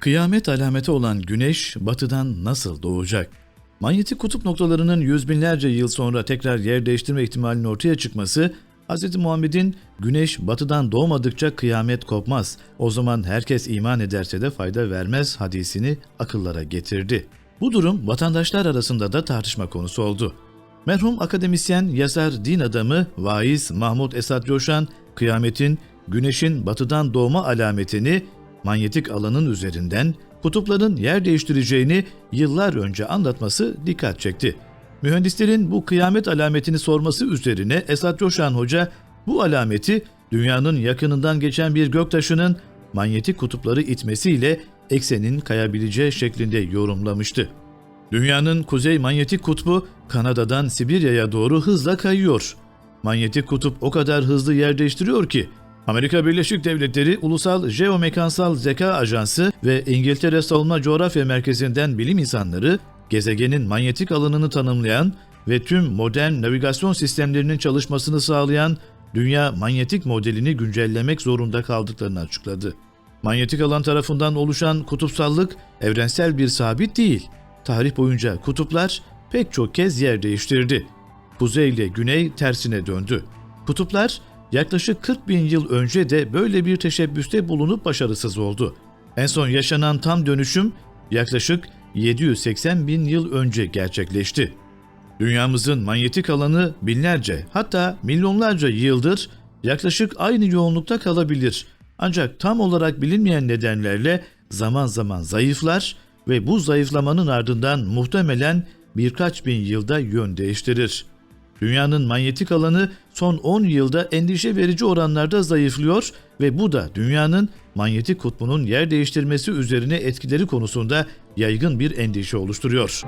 Kıyamet alameti olan güneş batıdan nasıl doğacak? Manyetik kutup noktalarının yüz binlerce yıl sonra tekrar yer değiştirme ihtimalinin ortaya çıkması, Hz. Muhammed'in güneş batıdan doğmadıkça kıyamet kopmaz, o zaman herkes iman ederse de fayda vermez hadisini akıllara getirdi. Bu durum vatandaşlar arasında da tartışma konusu oldu. Merhum akademisyen, yazar, din adamı, vaiz Mahmut Esat Coşan, kıyametin, güneşin batıdan doğma alametini manyetik alanın üzerinden kutupların yer değiştireceğini yıllar önce anlatması dikkat çekti. Mühendislerin bu kıyamet alametini sorması üzerine Esat Coşan Hoca bu alameti dünyanın yakınından geçen bir göktaşının manyetik kutupları itmesiyle eksenin kayabileceği şeklinde yorumlamıştı. Dünyanın kuzey manyetik kutbu Kanada'dan Sibirya'ya doğru hızla kayıyor. Manyetik kutup o kadar hızlı yer değiştiriyor ki Amerika Birleşik Devletleri Ulusal Jeomekansal Zeka Ajansı ve İngiltere Savunma Coğrafya Merkezi'nden bilim insanları gezegenin manyetik alanını tanımlayan ve tüm modern navigasyon sistemlerinin çalışmasını sağlayan dünya manyetik modelini güncellemek zorunda kaldıklarını açıkladı. Manyetik alan tarafından oluşan kutupsallık evrensel bir sabit değil. Tarih boyunca kutuplar pek çok kez yer değiştirdi. Kuzey ile güney tersine döndü. Kutuplar yaklaşık 40 bin yıl önce de böyle bir teşebbüste bulunup başarısız oldu. En son yaşanan tam dönüşüm yaklaşık 780 bin yıl önce gerçekleşti. Dünyamızın manyetik alanı binlerce hatta milyonlarca yıldır yaklaşık aynı yoğunlukta kalabilir. Ancak tam olarak bilinmeyen nedenlerle zaman zaman zayıflar ve bu zayıflamanın ardından muhtemelen birkaç bin yılda yön değiştirir. Dünyanın manyetik alanı son 10 yılda endişe verici oranlarda zayıflıyor ve bu da dünyanın manyetik kutbunun yer değiştirmesi üzerine etkileri konusunda yaygın bir endişe oluşturuyor.